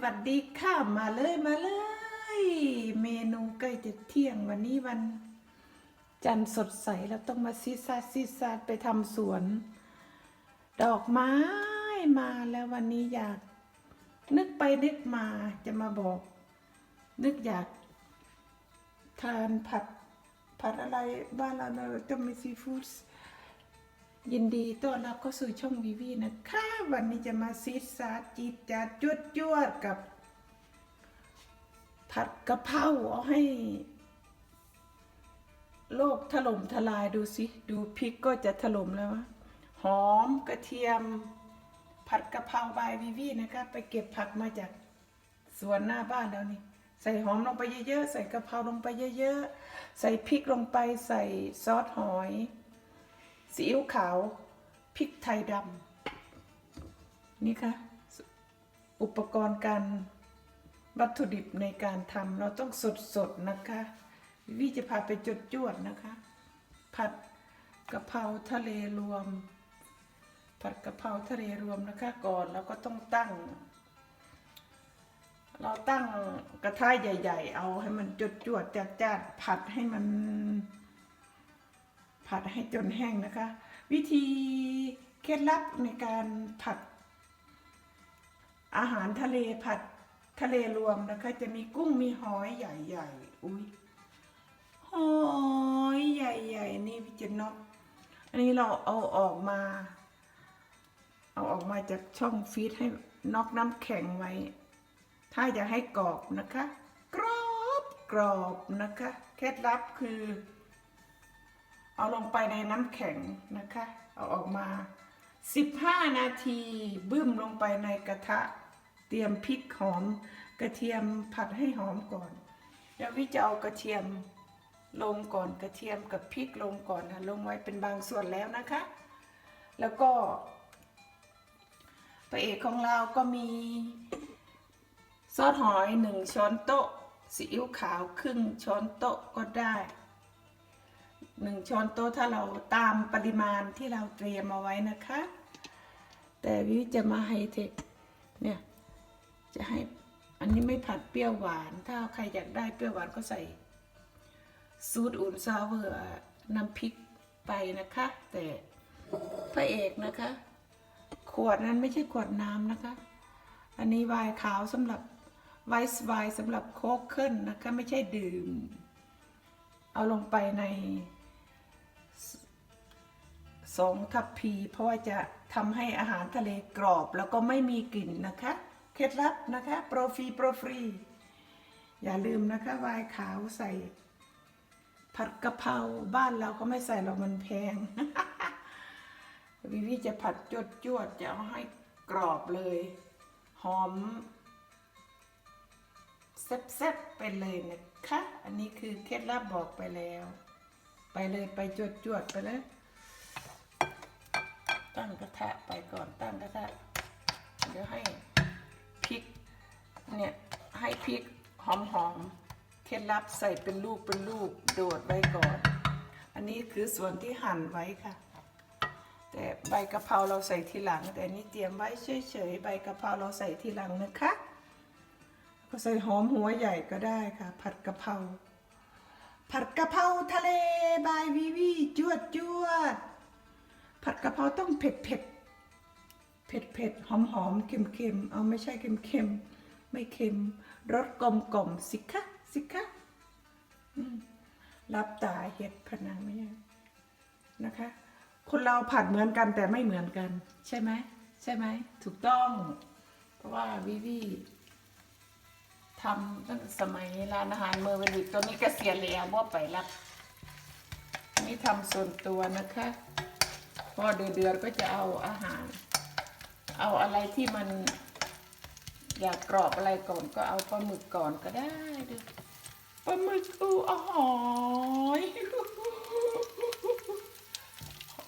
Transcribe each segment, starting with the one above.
หวัดดีค่ะมาเลยมาเลย เมนูใกล้จะเที่ยงวันนี้วัน จันทร์สดใสเราต้องมาซีซาซีซาไปทำสวน ดอกไม้มาแล้ววันนี้อยาก นึกไปนึกมาจะมาบอก นึกอยาก ทานผัดผัดอะไรบ้านเราเราต้องมีซีฟู้ด ยินดีต้อนรับเข้าสู่ช่องวีวีนะคะ วันนี้จะมาซีดซาดจีดจาดจวดจวดกับ ผัดกะเพราเอาให้ โลกถล่มทลายดูสิ ดูพริกก็จะถล่มแล้ววะหอมกระเทียม ผัดกะเพราบายวีวีนะคะ ไปเก็บผักมาจากสวนหน้าบ้านแล้วนี่ ใส่หอมลงไปเยอะๆ ใส่กะเพราลงไปเยอะๆ ใส่พริกลงไปใส่ซอสหอย ซีอิ๊วขาว พริกไทยดำนี่ค่ะ อุปกรณ์การวัตถุดิบในการทำเราต้องสดๆนะคะ วิจะพาไปจดจวดนะคะ ผัดกะเพราทะเลรวม ผัดกะเพราทะเลรวมนะคะ ก่อนเราก็ต้องตั้ง เราตั้งกระทะใหญ่ ๆ เอาให้มันจดจวดๆจัดๆผัดให้มัน ผัดให้จนแห้งนะคะ วิธีเคล็ดลับในการผัด อาหารทะเลผัดทะเลรวมนะคะ จะมีกุ้งมีหอยใหญ่ๆอุ้ยหอยใหญ่ๆนี่วิจิตรนกอันนี้เราเอาออกมา เอาออกมาจากช่องฟีดให้นอกน้ำแข็งไว้ ถ้าอยากให้กรอบนะคะ กรอบกรอบนะคะ เคล็ดลับคือ เอาลงไปในน้ำแข็งนะคะ เอาออกมา 15 นาทีบึ้มลงไปในกระทะ เตรียมพริกหอม กระเทียมผัดให้หอมก่อนแล้ววิจะเอากระเทียมลงก่อนกระเทียมกับพริกลงก่อนนะลงไว้เป็นบางส่วนแล้วนะคะ แล้วก็พระเอกของเราก็มี ซอสหอยหนึ่งช้อนโต๊ะซีอิ๊วขาวครึ่งช้อนโต๊ะก็ได้ หนึ่งช้อนโต๊ะถ้าเราตามปริมาณที่เราเตรียมเอาไว้นะคะ แต่วิจะมาไฮเทคเนี่ยจะให้อันนี้ไม่ผัดเปรี้ยวหวาน ถ้าใครอยากได้เปรี้ยวหวานก็ใส่ซูดอุ่นซาวเวอร์น้ำพริกไปนะคะ แต่พระเอกนะคะ ขวดนั้นไม่ใช่ขวดน้ำนะคะ อันนี้ไวน์ขาวสำหรับไวส์ไวน์สำหรับโคกเคิลนะคะ ไม่ใช่ดื่ม เอาลงไปในสองทัพพีเพราะว่าจะทำให้อาหารทะเลกรอบแล้วก็ไม่มีกลิ่นนะคะ เคล็ดลับนะคะโปรฟรีโปรฟรี อย่าลืมนะคะวน์ขาวใส่ ผัดกะเพราบ้านเราก็ไม่ใส่หรอกมันแพง วิวิจะผัดจวดจวดจะเอาให้กรอบเลย หอม แซ่บๆไปเลยนะคะ อันนี้คือเคล็ดลับบอกไปแล้ว ไปเลยไปจวดจวดๆไปเลย ตั้งกระทะไปก่อนตั้งกระทะ เดี๋ยวให้พริกเนี่ยให้พริกหอมๆ เคล็ดลับใส่เป็นลูกเป็นลูกโดดไว้ก่อน อันนี้คือส่วนที่หั่นไว้ค่ะ แต่ใบกะเพราเราใส่ทีหลัง แต่นนี้เตรียมไว้เฉยๆ ใบกะเพราเราใส่ทีหลังนะคะ ก็ใส่หอมหัวใหญ่ก็ได้ค่ะ ผัดกะเพรา ผัดกะเพราทะเลบายวีวีจวดจวด ผัดกะเพราต้องเผ็ดเผ็ดเผ็ดเผ็ดหอมหอมเค็มเค็มเอาไม่ใช่เค็มเค็มไม่เค็มรสกลมกล่อมสิคะสิคะรับตาเห็ดพะนังไม่ใช่นะคะ คนเราผัดเหมือนกันแต่ไม่เหมือนกัน ใช่ไหมใช่ไหมถูกต้อง เพราะว่าวิวี ทำตั้งสมัยร้านอาหารเมอร์เวลิกตัวนี้เกษียณแล้วว่าไปรับอันนี้ทำส่วนตัวนะคะ พอเดือนๆก็จะเอาอาหาร เอาอะไรที่มันอยากกรอบอะไรก่อนก็เอาปลาหมึกก่อนก็ได้ดูปลาหมึกอูอ๋อหอย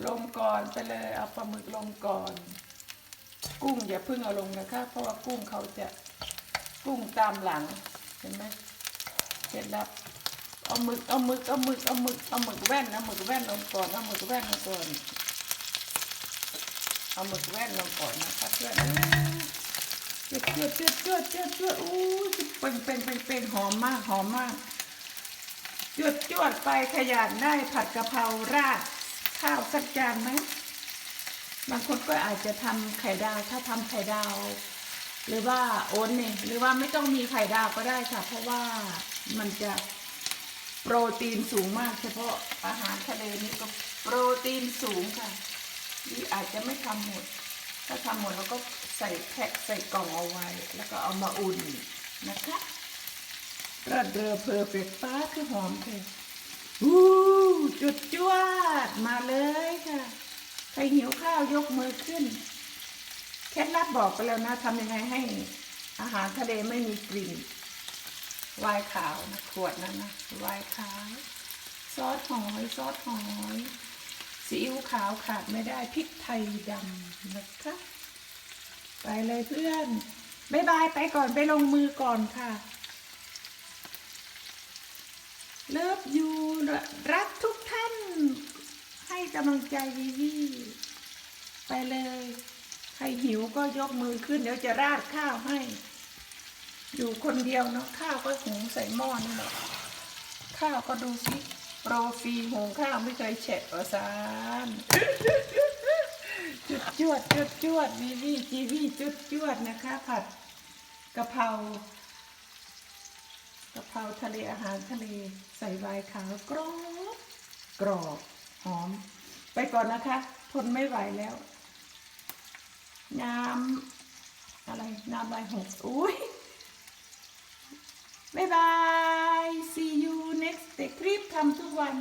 ลงก่อนไปเลยเอาปลาหมึกลงก่อน กุ้งอย่าเพิ่งเอาลงนะคะ เพราะว่ากุ้งเขาจะ กุ้งตามหลัง เห็นไหมเคล็ดลับเอาหมึกเอาหมึกเอาหมึกเอาหมึกเอาหมึกแว่นเอาหมึกแว่นลงก่อนเอาหมึกแว่นลงก่อนเอาหมึกแว่นลงก่อนนะคะเพื่อนจวดจวดจวดจวดจวดจวดอู้ยเป่งเป่งเป่งเป่งหอมมากหอมมากจวดจวดไปขยันได้ผัดกะเพราราดข้าวสักจานไหมบางคนก็อาจจะทำไข่ดาวถ้าทำไข่ดาว หรือว่าโอนเนี่ยหรือว่าไม่ต้องมีไข่ดาวก็ได้ค่ะ เพราะว่ามันจะโปรตีนสูงมาก เฉพาะอาหารทะเลนี่ก็โปรตีนสูงค่ะนี่อาจจะไม่ทำหมด ถ้าทำหมดเราก็ใส่แพ็คใส่กล่องเอาไว้ แล้วก็เอามาอุ่นนะคะระเดอเพอร์เฟกป้าคือหอมเลยอู้จุดจวดมาเลยค่ะ ใครหิวข้าวยกมือขึ้น ล็ดลับบอกไปแล้วนะทำยังไงให้อาหารทะเลไม่มีกลิ่นวน์ขาวนะขวดนั้นนะวน์ขาวซอสหอยซอสหอยซีอิ๊วขาวขาดไม่ได้พริกไทยดำนะคะไปเลยเพื่อนบายบายไปก่อนไปลงมือก่อนค่ะ เลิฟยูรักทุกท่าน ให้กำลังใจวีวีไปเลย ใครหิวก็ยกมือขึ้นเดี๋ยวจะราดข้าวให้ อยู่คนเดียวเนาะข้าวก็หุงใส่หม้อนี่แหละข้าวก็ดูสิโปรฟรีหุงข้าวไม่เคยเฉะประสานจุดจวดจุดจวดวีวีจีวีจุดจวดนะคะ ผัดกะเพรากะเพราทะเลอาหารทะเลใส่ไวน์ขาวกรอบกรอบหอม ไปก่อนนะคะ ทนไม่ไหวแล้ว น้ำอะไรน้ำลายหกอุ้ยบายบาย see you next day คลิปทำทุกวัน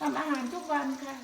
ทำอาหารทุกวันค่ะ